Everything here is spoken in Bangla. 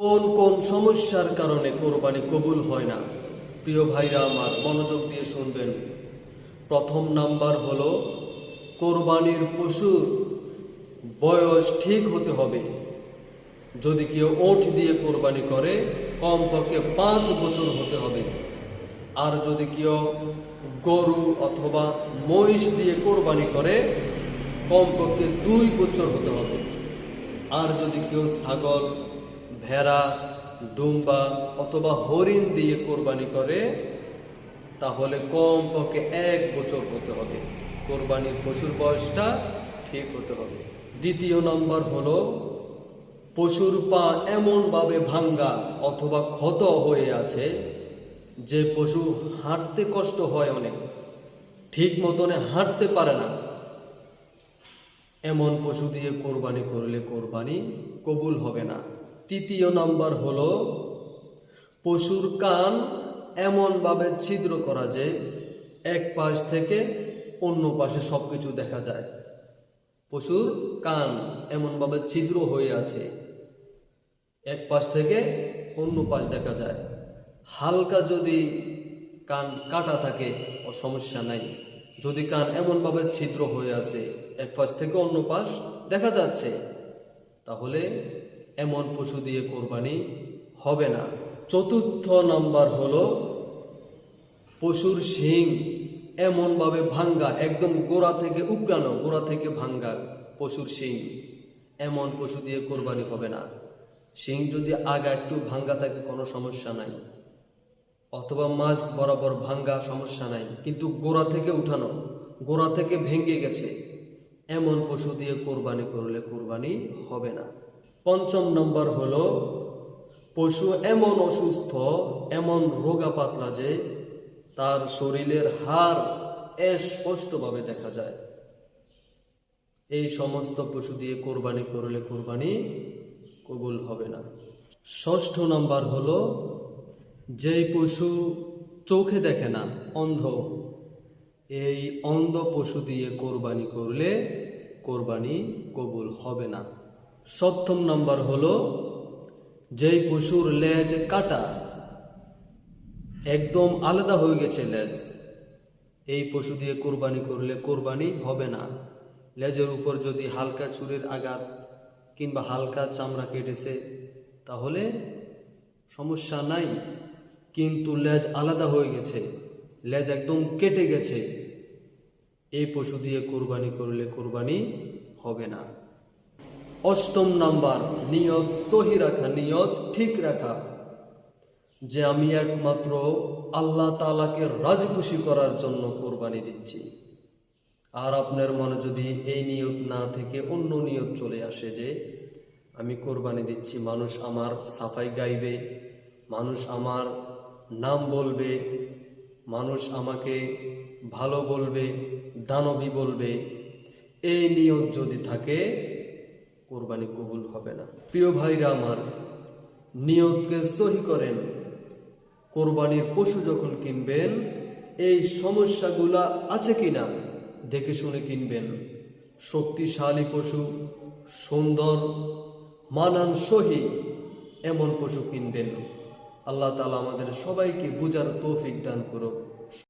কোন কোন সমস্যার কারণে কোরবানি কবুল হয় না? প্রিয় ভাইরা আমার মনোযোগ দিয়ে শুনবেন। প্রথম নাম্বার হলো, কোরবানির পশুর বয়স ঠিক হতে হবে। যদি কেউ ওঠ দিয়ে কোরবানি করে, কমপক্ষে পাঁচ বছর হতে হবে। আর যদি কেউ গরু অথবা মহিষ দিয়ে কোরবানি করে, কমপক্ষে দুই বছর হতে হবে। আর যদি কেউ ছাগল ভেড়া, দুম্বা অথবা হরিণ দিয়ে কোরবানি করে, তাহলে কমপক্ষে এক বছর হতে হবে। কোরবানির পশুর বয়সটা ঠিক হতে হবে। দ্বিতীয় নম্বর হলো, পশুর পা এমনভাবে ভাঙ্গা অথবা ক্ষত হয়ে আছে যে পশু হাঁটতে কষ্ট হয় অনেক, ঠিক মতনে হাঁটতে পারে না। এমন পশু দিয়ে কোরবানি করলে কোরবানি কবুল হবে না। তৃতীয় নাম্বার হলো, পশুর কান এমনভাবে ছিদ্র করা যে এক পাশ থেকে অন্য পাশে সব কিছু দেখা যায়। পশুর কান এমনভাবে ছিদ্র হয়ে আছে, এক পাশ থেকে অন্য পাশ দেখা যায়। হালকা যদি কান কাটা থাকে, ও সমস্যা নাই। যদি কান এমনভাবে ছিদ্র হয়ে আছে, এক পাশ থেকে অন্য পাশ দেখা যাচ্ছে, তাহলে এমন পশু দিয়ে কোরবানি হবে না। চতুর্থ নাম্বার হলো পশুর শিং। এমনভাবে ভাঙ্গা, একদম গোড়া থেকে উগড়ানো গোড়া থেকে ভাঙ্গা পশুর শিং। এমন পশু দিয়ে কোরবানি হবে না। শিং যদি আগা একটু ভাঙ্গা থাকে, কোনো সমস্যা নাই। অথবা মাছ বরাবর ভাঙ্গা সমস্যা নাই, কিন্তু গোড়া থেকে উঠানো, গোড়া থেকে ভেঙে গেছে, এমন পশু দিয়ে কোরবানি করলে কোরবানি হবে না। পঞ্চম নম্বর হল, পশু এমন অসুস্থ, এমন রোগা পাতলা যে তার শরীরের হাড় স্পষ্টভাবে দেখা যায়। এই সমস্ত পশু দিয়ে কোরবানি করলে কোরবানি কবুল হবে না। ষষ্ঠ নাম্বার হলো, যেই পশু চোখে দেখে না, অন্ধ, এই অন্ধ পশু দিয়ে কোরবানি করলে কোরবানি কবুল হবে না। সপ্তম নাম্বার হলো, যেই পশুর লেজ কাটা, একদম আলাদা হয়ে গেছে লেজ। এই পশু দিয়ে কোরবানি করলে কোরবানি হবে না। লেজের উপর যদি হালকা চুরির আঘাত কিংবা হালকা চামড়া কেটেছে, তাহলে সমস্যা নাই, কিন্তু লেজ আলাদা হয়ে গেছে, লেজ একদম কেটে গেছে। এই পশু দিয়ে কোরবানি করলে কোরবানি হবে না। অষ্টম নাম্বার, নিয়ত সহি রাখা, নিয়ত ঠিক রাখা। যে আমি একমাত্র আল্লাহ তালাকে রাজ খুশি করার জন্য কোরবানি দিচ্ছি। আর আপনার মনে যদি এই নিয়ত না থেকে অন্য নিয়ত চলে আসে যে, আমি কোরবানি দিচ্ছি, মানুষ আমার সাফাই গাইবে, মানুষ আমার নাম বলবে, মানুষ আমাকে ভালো বলবে, দানবী বলবে, এই নিয়ত যদি থাকে কোরবানি কবুল হবে না। প্রিয় ভাইরা আমার নিয়তকে সহি করেন, কোরবানির পশু যখন কিনবেন, এই সমস্যাগুলা আছে কিনা দেখে শুনে কিনবেন। শক্তিশালী পশু, সুন্দর মানান সহি এমন পশু কিনবেন। আল্লাহ তালা আমাদের সবাইকে বুঝার তৌফিক দান করুক।